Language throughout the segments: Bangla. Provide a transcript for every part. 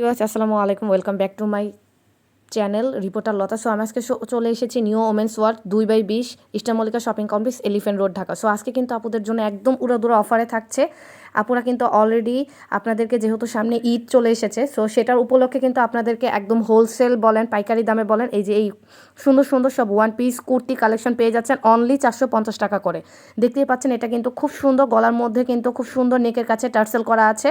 ভিউয়ার্স, আসসালামু আলাইকুম, welcome back to my channel reporter Lata. So, আমি আজকে চলে এসেছি নিউ ওমেন্স ওয়ার্ল্ড দুই বাই বিশ eastern Mallika shopping complex elephant road, Dhaka. So, আজকে কিন্তু আপুদের জন্য একদম উড়াদুরা অফারে থাকছে। আপুরা কিন্তু অলরেডি আপনাদেরকে যেহেতু সামনে ঈদ চলে এসেছে, সো সেটার উপলক্ষে কিন্তু আপনাদেরকে একদম হোলসেল বলেন, পাইকারি দামে বলেন, এই যে এই সুন্দর সুন্দর সব ওয়ান পিস কুর্তি কালেকশন পেয়ে যাচ্ছেন অনলি চারশো পঞ্চাশ টাকা করে। দেখতেই পাচ্ছেন, এটা কিন্তু খুব সুন্দর, গলার মধ্যে কিন্তু খুব সুন্দর নেকের কাছে টার্সেল করা আছে।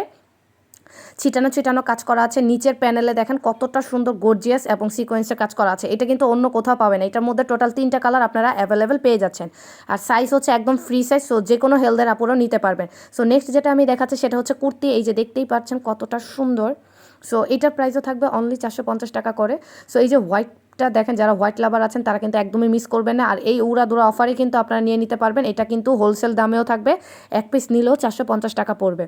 ছিটানো ছিটানো কাজ করা আছে। নিচের প্যানেলে দেখেন কতটা সুন্দর গর্জিয়াস এবং সিকোয়েন্সের কাজ করা আছে। এটা কিন্তু অন্য কোথাও পাবেন এটার মধ্যে টোটাল তিনটা কালার আপনারা অ্যাভেলেবেল পেয়ে যাচ্ছেন। আর সাইজ হচ্ছে একদম ফ্রি সাইজ সো যে কোনো হেলদের আপুরও নিতে পারবেন। সো নেক্সট যেটা আমি দেখাচ্ছি সেটা হচ্ছে কুর্তি। এই যে দেখতেই পাচ্ছেন কতটা সুন্দর। সো এটার প্রাইসও থাকবে অনলি চারশো পঞ্চাশ টাকা করে। সো এই যে হোয়াইটটা দেখেন, যারা হোয়াইট লাভার আছেন, তারা কিন্তু একদমই মিস করবেন না। আর এই উড়া দুরা অফারে কিন্তু আপনারা নিয়ে নিতে পারবেন। এটা কিন্তু হোলসেল দামেও থাকবে। এক পিস নিলেও চারশো পঞ্চাশ টাকা পড়বে।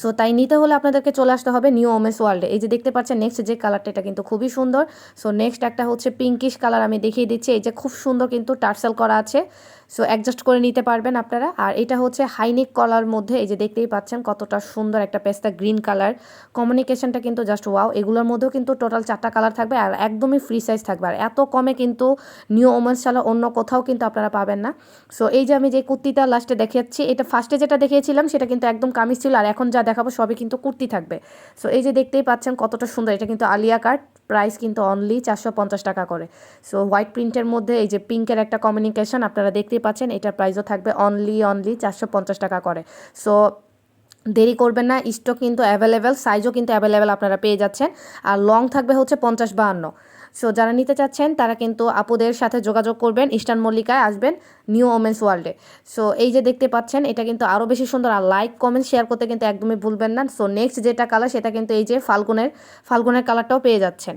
সো তাই নিতে হলে আপনাদেরকে চলে আসতে হবে নিউ ওমেস ওয়ার্ল্ডে এই যে দেখতে পাচ্ছেন নেক্সট যে কালারটা এটা কিন্তু খুবই সুন্দর। সো নেক্সট একটা হচ্ছে পিঙ্কিশ কালার আমি দেখিয়ে দিচ্ছি। এই যে খুব সুন্দর কিন্তু টার্সেল করা আছে। সো অ্যাডজাস্ট করে নিতে পারবেন আপনারা। আর এটা হচ্ছে হাইনিক কলার মধ্যে, এই যে দেখতেই পাচ্ছেন কতটা সুন্দর একটা পেস্তা গ্রিন কালার কমিউনিকেশনটা কিন্তু জাস্ট ওয়াও এগুলোর মধ্যেও কিন্তু টোটাল চারটা কালার থাকবে আর একদমই ফ্রি সাইজ থাকবে। আর এত কমে কিন্তু নিউ ওমেন্স ছাড়া অন্য কোথাও কিন্তু আপনারা পাবেন না। সো এই যে আমি যে কুর্তিটা লাস্টে দেখাচ্ছি এটা ফার্স্টে যেটা দেখিয়েছিলাম, সেটা কিন্তু একদম কামিজ ছিল আর এখন যা দেখাবো সবই কিন্তু কুর্তি থাকবে। সো এই যে দেখতেই পাচ্ছেন কতটা সুন্দর, এটা কিন্তু আলিয়া কার্ড প্রাইস কিন্তু অনলি চারশো পঞ্চাশ টাকা করে। সো হোয়াইট প্রিন্টের মধ্যে এই যে পিঙ্কের একটা কমিউনিকেশন আপনারা দেখতেই পাচ্ছেন, এটার প্রাইসও থাকবে অনলি অনলি চারশো পঞ্চাশ টাকা করে। সো দেরি করবেন না স্টক কিন্তু অ্যাভেলেবেল সাইজও কিন্তু অ্যাভেলেবেল আপনারা পেয়ে যাচ্ছেন। আর লং থাকবে হচ্ছে পঞ্চাশ বাহান্ন। সো যারা নিতে চাচ্ছেন, তারা কিন্তু আপুদের সাথে যোগাযোগ করবেন। ইস্টার্ন মল্লিকায় আসবেন নিউ ওমেন্স ওয়ার্ল্ডে। সো এই যে দেখতে পাচ্ছেন, এটা কিন্তু আরও বেশি সুন্দর। আর লাইক কমেন্ট শেয়ার করতে কিন্তু একদমই ভুলবেন না। সো নেক্সট যেটা কালার সেটা কিন্তু এই যে ফাল্গুনের ফাল্গুনের কালারটাও পেয়ে যাচ্ছেন।